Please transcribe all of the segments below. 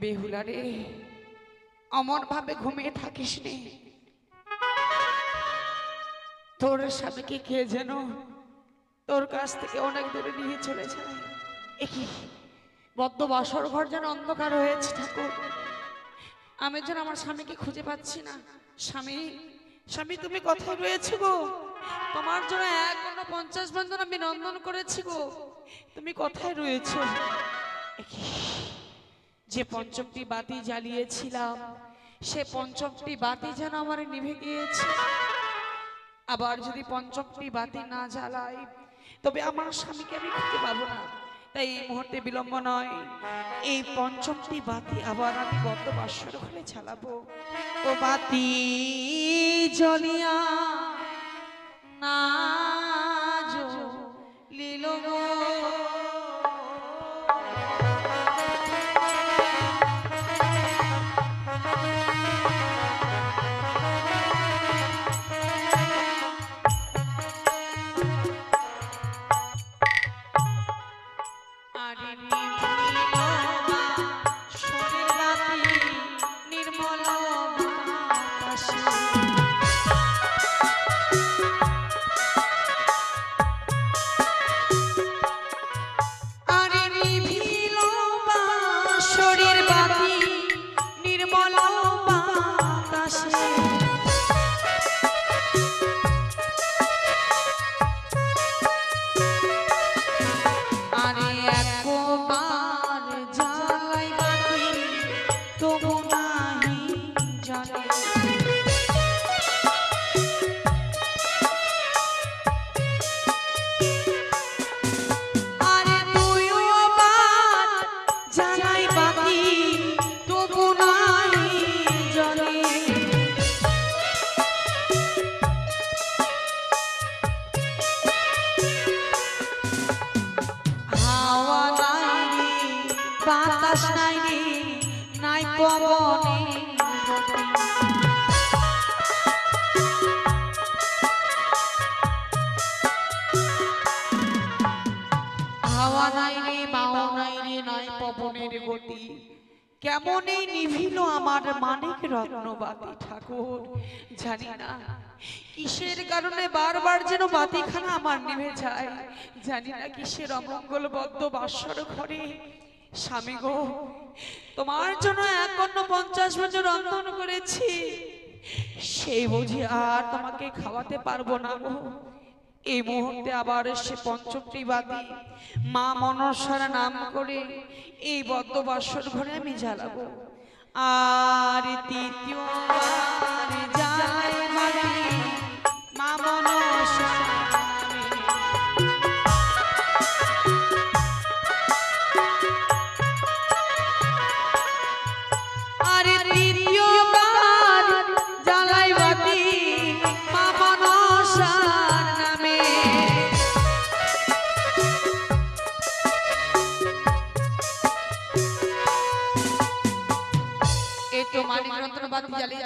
বেহুলা রে অমন ভাবে ঘুমিয়ে থাকিস নি। তোর স্বামীকে কে যেন তোর কাছ থেকে অনেক দূরে নিয়ে চলে যায় একই বদ্ধ বাসর ঘর যেন অন্ধকার হয়েছে ঠাকুর। আমি যেন আমার স্বামীকে খুঁজে পাচ্ছি না। স্বামী স্বামী তুমি কোথায় রয়েছো গো? তোমার জন্য এক অন্য পঞ্চাশ বন্ধন আমি নন্দন করেছি গো। তুমি কোথায় রয়েছো? যে পঞ্চমটি বাতি জ্বালিয়েছিলাম, সে পঞ্চমটি বাতি যেন আমার নিভে গিয়েছে। আবার যদি পঞ্চমটি বাতি না জ্বালাই, তবে আমার স্বামীকে আমি খুঁজে পাবো না। তাই এই মুহূর্তে বিলম্ব নয়, এই পঞ্চমটি বাতি আবার আমি গত বাসর ঘরে জ্বালাবো ও বাতি জ্বলিয়া না কেমনই নিভিল আমার মানিক রত্নবাতি ঠাকুর? জানি না। কিসের কারণে বারবার যেন বাতিখানা আমার নিভে যায়? জানি না কিসের অমঙ্গল বদ্ধ বাসর ঘরে। স্বামী গো, তোমার জন্য অন্য পঞ্চাশ বছর রন্ধন করেছি। সেই বুঝি আর তোমাকে খাওয়াতে পারব না গো। এই মুহূর্তে আবার সে পঞ্চমটি মা মনসার নাম করে এই বদ্ধ বাসর ঘরে আমি জ্বালাবো। আর তৃতীয় মা মনসার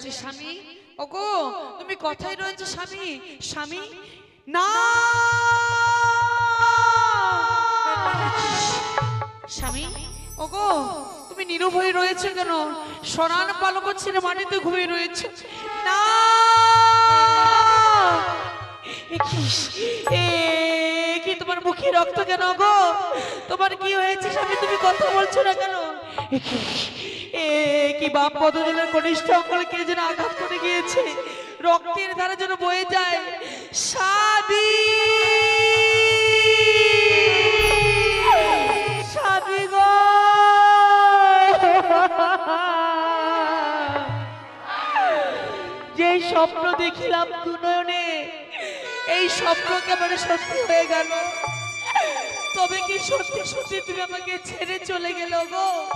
বাতি স্বামী, ওগো, তুমি কোথায় রয়েছে, স্বামী স্বামী? না! স্বামী, ওগো, তুমি নিরুভয় রয়েছে কেন? সরান পালক ছেড়ে মাটিতে ঘুমিয়ে রয়েছে? না! কি? তোমার মুখে রক্ত কেন গো? তোমার কি হয়েছে স্বামী? তুমি কথা বলছো না কেন? এ, কি- বাপ পদজলের কনিষ্ঠ অঙ্গল কে যেন আঘাত করে গিয়েছে? রক্তের ধারা যেন বয়ে যায়। সাবি সাবি গো! যে স্বপ্ন দেখিলাম দুনয়নে, এই স্বপ্ন কেমন সত্যি হয়ে গেল। তবে কি সত্যি সত্যি তুমি আমাকে ছেড়ে চলে গেল গো?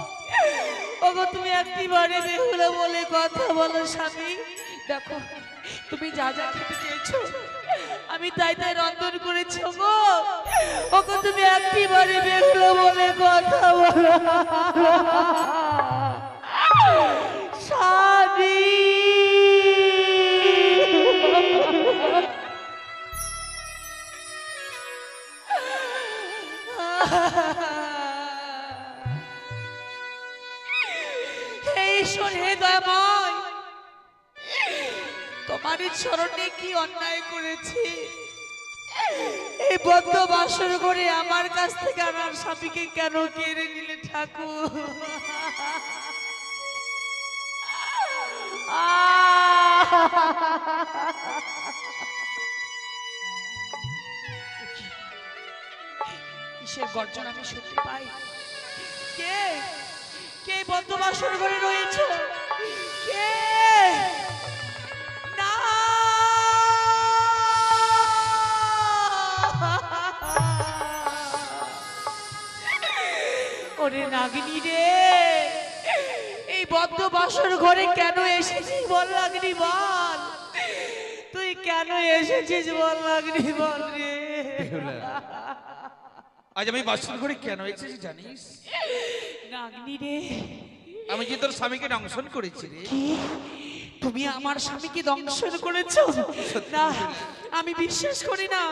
ওগো, তুমি একটিবারে বেহুলা বলে কথা বলো, স্বামী। দেখো, তুমি যা যা চেয়েছো, আমি তাই তাই রন্ধন করেছি গো ওগো, তুমি একটিবারে বেহুলা বলে কথা স্বামী। তোমারই চরণে কি অন্যায় করেছি? এই বদ্ধ বাসর করে আমার কাছ থেকে আমার স্বামীকে কেন কেড়ে নিলে ঠাকুর? কিসের গর্জন আমি শুনতে পাই? কে? কে বদ্ধ বাসর ঘরে রয়েছে? কে? ওরে নাগিনী রে। এই বদ্ধ বাসর ঘরে কেন এসেছিস বল লাগনি বল। তুই কেন এসেছিস বল লাগনি বল রে। আজ আমি বাসর ঘরে কেন এসেছি জানিস? নাগিনী রে। আমি যে তোর স্বামীকে দংশন করেছি রে? তুমি আমার স্বামীকে দংশন করেছ? না আমি বিশ্বাস করি না।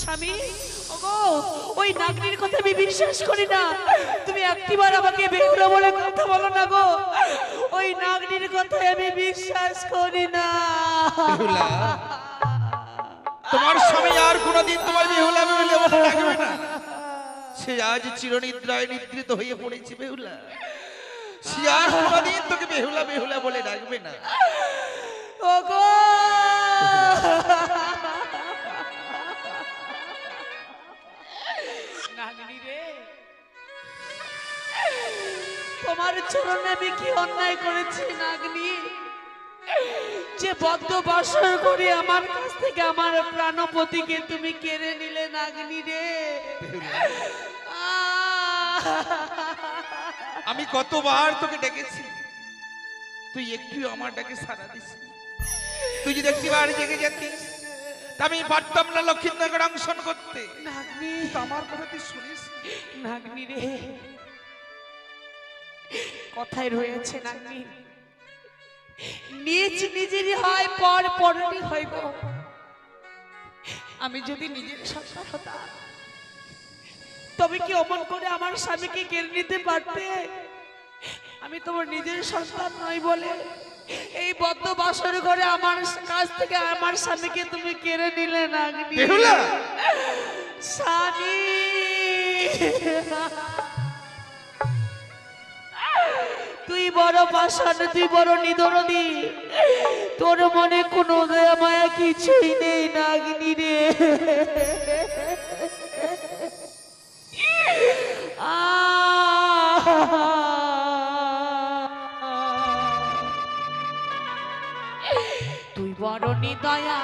স্বামী ওগো ওই নাগরির কথা আমি বিশ্বাস করি না। তুমি একটিবার আমাকে বেহুলা বলে কথা বলো না গো। ওই নাগরির কথাই আমি বিশ্বাস করি না। তোমার স্বামী আর কোনোদিন তোমার বেহুলা বেহুলা বলে ডাকবে না। সে আজ চিরনিদ্রায় নিদ্রিত হয়ে পড়েছে বেহুলা। সে আর তোকে বেহুলা বেহুলা বলে ডাকবে না। ওগো! নাগিনী রে। তোমার চরণে আমি কি অন্যায় করেছি নাগনি? যে বদ্ধ বাসর করে আমার কাছ থেকে আমার প্রাণপতিকে তুমি কেড়ে নিলে নাগনি রে। আহ! আমি কতবার তোকে ডেকেছি। তুই একটু আমার ডাকে সারা দিস। তুই যদি একটিবার জেগে যেতিস তা আমি পারতাম না লক্ষ্মীন্দরকে দংশন করতে। নাগনি। আমার কথা তুই শুনিস নাগনি রে। কথায় রয়েছে নাগনি। নিজ নিজেরই হয় পর পরেরই হইব আমি যদি নিজের সন্তান হতাম তবে কি অমন করে আমার স্বামীকে কেড়ে নিতে পারতে? আমি তোমার নিজের সন্তান নই বলে। এই বদ্ধ বাসর ঘরে আমার কাছ থেকে আমার স্বামীকে তুমি কেড়ে নিলে নাগনি বেহুলা! স্বামী! তুই বড় পাষাণ তুই বড় নিদরদি। তোর মনে কোনো দয়া মায়া কিছুই নেই নাগিনী রে! তুই বড় নিদয়া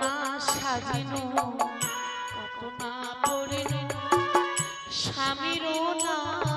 না সাজিনো কত না পড়িনো। স্বামীর লাগিয়া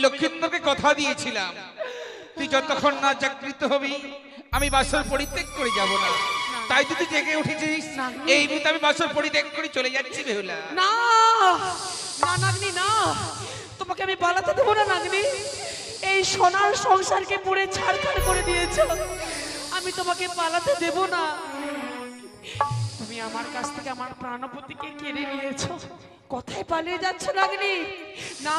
আমি লক্ষিন্দরকে কথা দিয়েছিলাম, তুই যতক্ষণ না জাগৃত হবি, আমি বাসর পরিত্যাগ করে যাব না। তাই তুই জেগে উঠেছিস, এই মুহূর্তে আমি বাসর পরিত্যাগ করে চলে যাচ্ছি, বেহুলা। না না, নাগনি, না। তোমাকে আমি পালাতে দেবো না, নাগনি। এই সোনার সংসারকে পুড়ে ছাড়খাড় করে দিয়েছ। আমি তোমাকে পালাতে দেব না। তুমি আমার কাছ থেকে আমার প্রাণপতিকে কেড়ে নিয়েছো। কোথায় পালিয়ে যাচ্ছ, নাগনি। না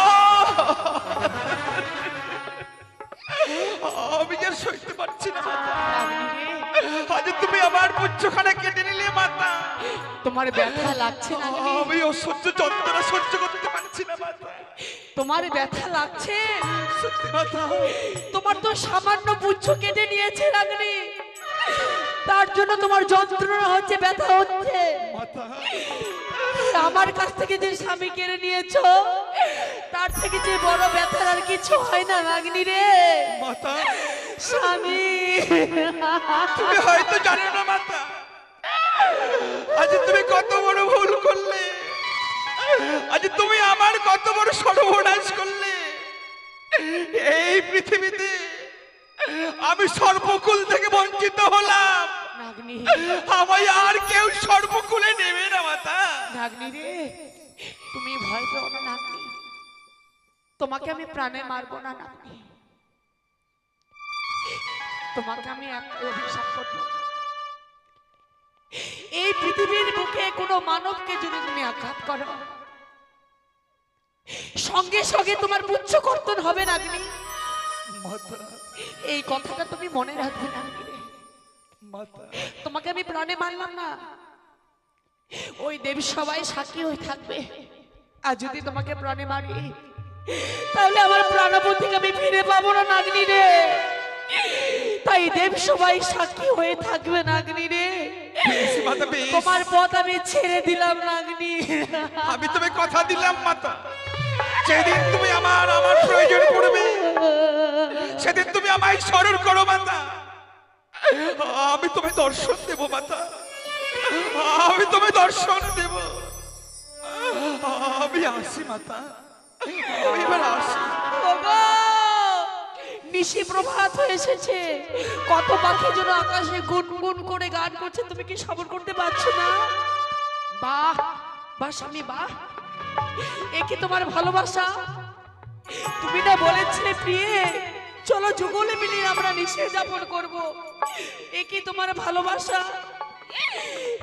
পারছি না। আজ তুমি আমার পুচ্ছখানে কেটে নিলে মাতা। তোমার ব্যথা লাগছে না আমি অসহ্য যন্ত্রণা সহ্য করতে পারছি না মাতা। তোমার ব্যথা লাগছে? সত্যি মাতা। তোমার তো সামান্য পুচ্ছ কেটে নিয়েছে রাগনি তার জন্য তোমার যন্ত্রণা হচ্ছে ব্যথা হচ্ছে। আমার কাছ থেকে যে স্বামী কেড়ে নিয়েছো তার থেকে যে বড় ব্যথার আর কিছু হয় না রাগনি রে। মাতা। স্বামী। তুমি হয়তো জানো না মাতা। আজ তুমি কত বড় ভুল করলে। আজ তুমি আমার কত বড় সর্বনাশ করলে। এই পৃথিবীতে আমি সর্বকুল থেকে বঞ্চিত হলাম। আমায় আর কেউ সর্বকুলে নেবে না মাতা। নাগনি রে তুমি ভয় পেও না নাগনি। তোমাকে আমি প্রাণে মারবো না নাগনি। তোমাকে আমি অভিশাপ করব। এই পৃথিবীর বুকে কোনো মানবকে যদি তুমি আঘাত করো সঙ্গে সঙ্গে তোমার পুচ্ছ কর্তন হবে নাগনি। মাতা এই কথাটা তুমি মনে রাখবে রে তোমাকে আমি প্রাণে মারলাম না। ওই দেব সবাই সাক্ষী হয়ে থাকবে। আর যদি তোমাকে প্রাণে মারি তাহলে আমার প্রাণপতিকে আমি ফিরে পাবো না নাগনি রে তাই দেব সবাই সাক্ষী হয়ে থাকবে নাগনি রে। তোমার পথ আমি ছেড়ে দিলাম নাগনি। আমি তুমি কথা দিলাম মাতা যেদিন তুমি আমার আমার প্রয়োজন পড়বে সেদিন তুমি আমায় স্মরণ করো মাতা। আমি তোমায় দর্শন দেব মাতা। আমি তোমায় দর্শন দেব। আমি আসি মাতা। আমি এবার আসি। ওগো! নিশি প্রভাত হয়ে এসেছে। কত পাখি যেন আকাশে গুনগুন করে গান করছে, তুমি কি সবর করতে পারছ না? বাহ বাহ স্বামী, বাহ। এ কি তোমার ভালোবাসা? তুমি না বলেছিলে, প্রিয়ে। চলো যুগলে মিলিয়ে আমরা নিশে যাপন করব। এ কি তোমার ভালোবাসা?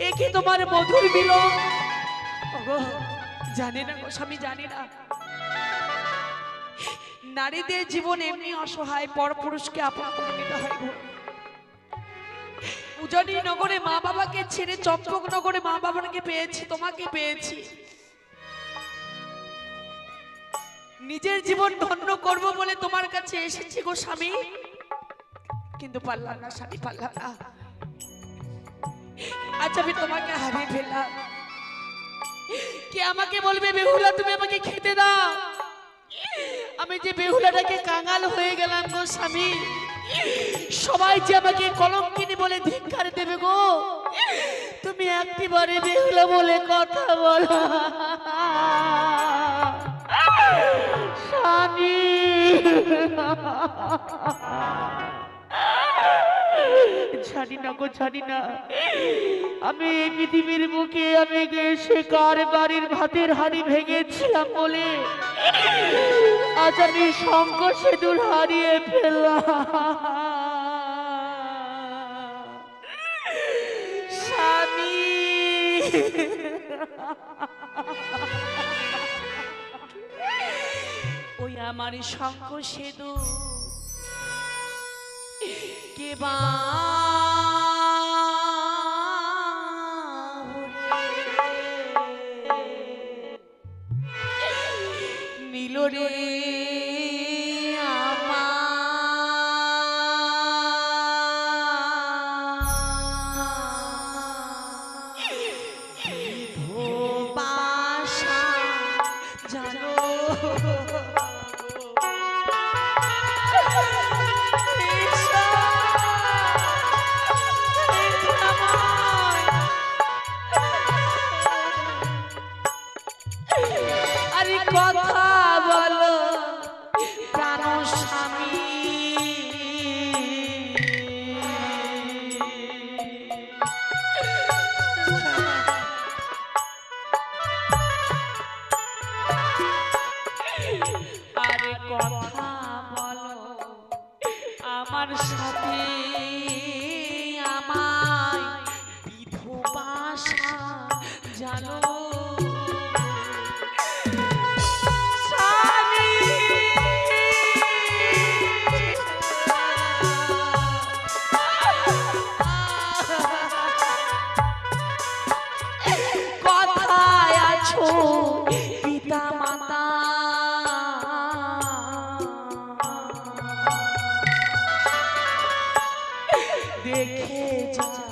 এ কি তোমার মধুর মিলন? জানি না গো স্বামী, জানি না। নারীদের জীবন এমনি অসহায় পরপুরুষকে আপন করে। নগরে মা বাবাকে ছেড়ে চম্পক নগরে মা বাবাকে পেয়েছি, তোমাকে পেয়েছি। নিজের জীবন ধন্য করব বলে তোমার কাছে এসেছি গো স্বামী। কিন্তু পারলাম না স্বামী, পারলাম না। আজ আমি তোমাকে হারিয়ে ফেললাম। কে আমাকে বলবে বেহুলা, তুমি আমাকে খেতে দাও। আমি যে বেহুলাটাকে কাঙাল হয়ে গেলাম গো স্বামী, সবাই যে আমাকে কলঙ্কিনী বলে ধিক্কার দেবে গো, তুমি একটিবারে বেহুলা বলে কথা বলো। স্বামী। জানি না গো, জানি না। আমি এই পৃথিবীর বুকে আমি সে কার বাড়ির ভাতের হাড়ি ভেঙেছিলাম বলে আজ আমি শঙ্খ সেতুর হারিয়ে ফেললাম। স্বামী। ওই আমার শঙ্খ সেতু কে বা আমার সাথে দেখে যাওয়া